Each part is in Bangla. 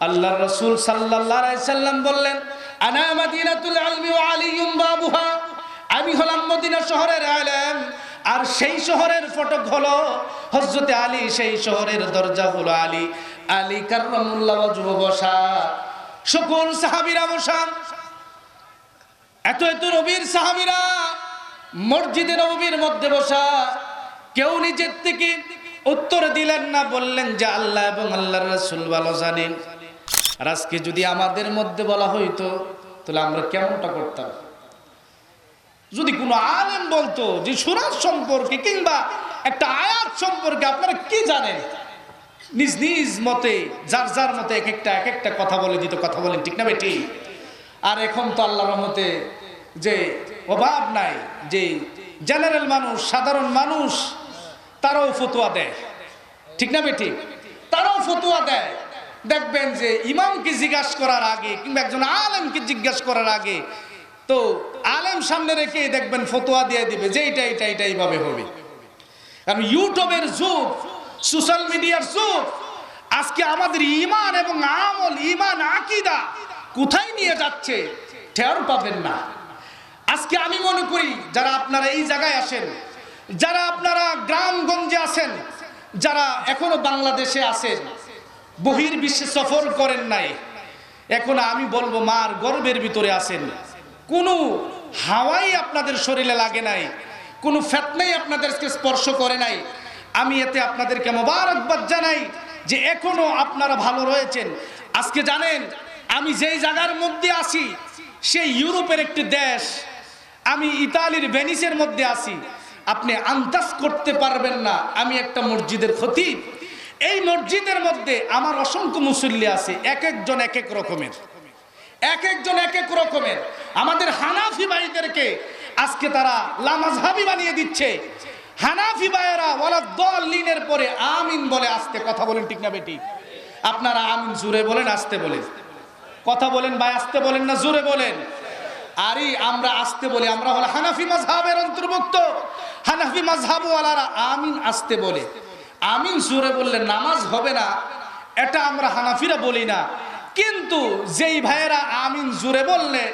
আল্লাহ রসুল সাল্লাম বললেন আলমি বাবুহা। আমি হলাম মদিনা শহরের আলেম, আর সেই শহরের ফটক হলো হজরতে আলী, সেই শহরের দরজা হলো আলী। আলী কার্রামুল্লাহ যুব বসা সকল সাহাবীরা বসা। এত এত নবীর সাহাবীরা মসজিদে নবীর মধ্যে বসা। কেউ নিজের থেকে উত্তর দিলেন না, বললেন যে আল্লাহ এবং আল্লাহ রাসূল ভালো জানেন। আর আজকে যদি আমাদের মধ্যে বলা হইতো, তাহলে আমরা কেমনটা করতাম? যদি কোনো আলেম বলতো যে সুরাজ সম্পর্কে কিংবা একটা আয়াত সম্পর্কে আপনারা কি জানেন? নিজ নিজ মতে, যার যার মতে এক একটা এক একটা কথা বলে দিত, কথা বলেন, ঠিক না বেটি আর এখন তো আল্লাহর রহমতে যে অভাব নাই, যে জেনারেল মানুষ, সাধারণ মানুষ, তারাও ফতুয়া দেয়। ঠিক না বেটি তারাও ফতুয়া দেয়। দেখবেন যে ইমামকে জিজ্ঞাসা করার আগে কিংবা একজন আলেমকে জিজ্ঞাসা করার আগে, তো আলেম সামনে রেখে দেখবেন ফতোয়া দিয়ে দিবে যে এইটা এইটা এইটা এইভাবে হবে। কারণ ইউটিউবের যুগ, সোশ্যাল মিডিয়ার যুগ, আজকে আমাদের ইমান এবং আমল, ইমান, আকিদা কোথায় নিয়ে যাচ্ছে টের পাবেন না। আজকে আমি মনে করি যারা আপনারা এই জায়গায় আসেন, যারা আপনারা গ্রামগঞ্জে আছেন, যারা এখনও বাংলাদেশে আছেন বহির বিশ্বে সফর করেন নাই। এখন আমি বলব, মার গর্বের ভিতরে আছেন। কোনো হাওয়াই আপনাদের শরীরে লাগে নাই, কোনো ফেতনাই আপনাদেরকে স্পর্শ করে নাই। আমি এতে আপনাদেরকে মোবারকবাদ জানাই যে এখনও আপনারা ভালো রয়েছেন। আজকে জানেন, আমি যেই জায়গার মধ্যে আছি, সেই ইউরোপের একটি দেশ। আমি ইতালির ভেনিসের মধ্যে আছি। আপনি আন্দাজ করতে পারবেন না, আমি একটা মসজিদের খতিব। এই মসজিদের মধ্যে আমার অসংখ্য মুসল্লি আছে, এক একজন এক এক রকমের। এক একজন এক এক রকমের। আমাদের হানাফি ভাইদেরকে আজকে তারা লামাজহাবি বানিয়ে দিচ্ছে। হানাফি ভাইয়েরা ওলা দল লিনের পরে আমিন বলে আসতে, কথা বলেন ঠিক না বেটি? আপনারা আমিন জুড়ে বলেন, আসতে বলেন। কথা বলেন ভাই, আসতে বলেন না জুড়ে বলেন। আরে, আমরা আসতে বলি, আমরা হলো হানাফি মাজহাবের অন্তর্ভুক্ত। হানাফি মাজহাবওয়ালারা আমিন, আসতে বলে। আমিন জোরে বললে নামাজ হবে না। এটা আমরা হানাফিরা বলি না। কিন্তু যেই ভাইয়েরা আমিন জোরে বললে,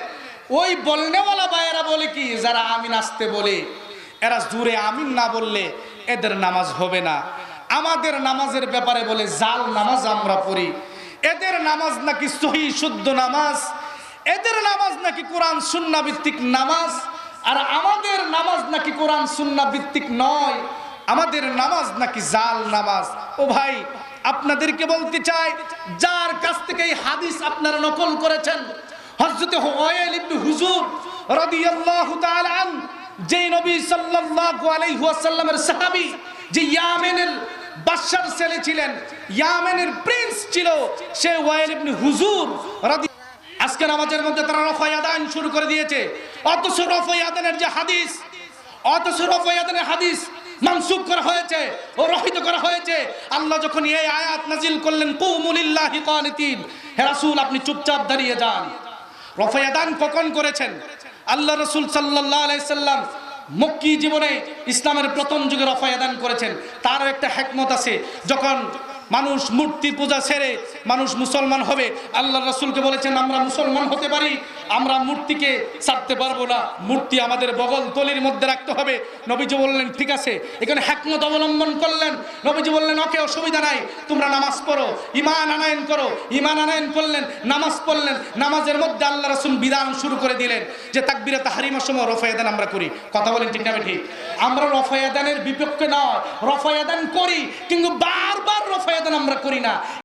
ওই বলনেওয়ালা ভাইয়েরা বলে কি, যারা আমিন আসতে বলে, এরা জোরে আমিন না বললে এদের নামাজ হবে না। আমাদের নামাজের ব্যাপারে বলে, জাল নামাজ আমরা পড়ি। এদের নামাজ নাকি সহি, শুদ্ধ নামাজ? এদের নামাজ নাকি কোরআন সুন্না ভিত্তিক নামাজ? আর আমাদের নামাজ নাকি কোরআন সুন্না ভিত্তিক নয়। আমাদের নামাজ নাকি জাল নামাজ? ও ভাই, আপনাদেরকে বলতে চাই, যার কাছ থেকে এই হাদিস আপনারা নকল করেছেন, হযরত ওয়াইল ইবনে হুজুর রাদিয়াল্লাহু তাআলা আন, যে নবী সাল্লাল্লাহু আলাইহি ওয়াসাল্লামের সাহাবী, যে ইয়ামেনের বাদশার ছেলে ছিলেন, ইয়ামেনের প্রিন্স ছিল, সে ওয়াইল ইবনে হুজুর রাদি আজকে নামাজের মধ্যে তারা রফায়াদান শুরু করে দিয়েছে। অথচ রফায়াদানের যে হাদিস, অথচ রফায়াদানের হাদিস মানসুখ করা হয়েছে ও রহিত করা হয়েছে। আল্লাহ যখন এই আয়াত নাজিল করলেন, কুমুলিল্লাহি কানিতিন হে রাসূল, আপনি চুপচাপ দাঁড়িয়ে যান। রফায়াদান কখন করেছেন? আল্লাহ রসুল সাল্লাহ আলাইসাল্লাম মক্কি জীবনে ইসলামের প্রথম যুগে রফায়াদান করেছেন। তারও একটা হেকমত আছে, যখন মানুষ মূর্তি পূজা ছেড়ে মানুষ মুসলমান হবে, আল্লাহ রসুলকে বলেছেন, আমরা মুসলমান হতে পারি আমরা মূর্তিকে ছাড়তে পারব না। মূর্তি আমাদের বগল তলির মধ্যে রাখতে হবে। নবীজি বললেন, ঠিক আছে। এখানে হ্যাকমত অবলম্বন করলেন। নবীজি বললেন, ওকে, অসুবিধা নাই। তোমরা নামাজ পড়ো। ইমান আনায়ন করো। ইমান আনায়ন করলেন, নামাজ পড়লেন। নামাজের মধ্যে আল্লাহ রসুল বিধান শুরু করে দিলেন যে, তাকবিরে তাহারিমার সময় রফায়াদান আমরা করি। কথা বলেন ঠিক না ঠিক আমরা রফায়াদানের বিপক্ষে নয়। রফায়াদান করি, কিন্তু বারবার রফায়াদান আমরা করি না।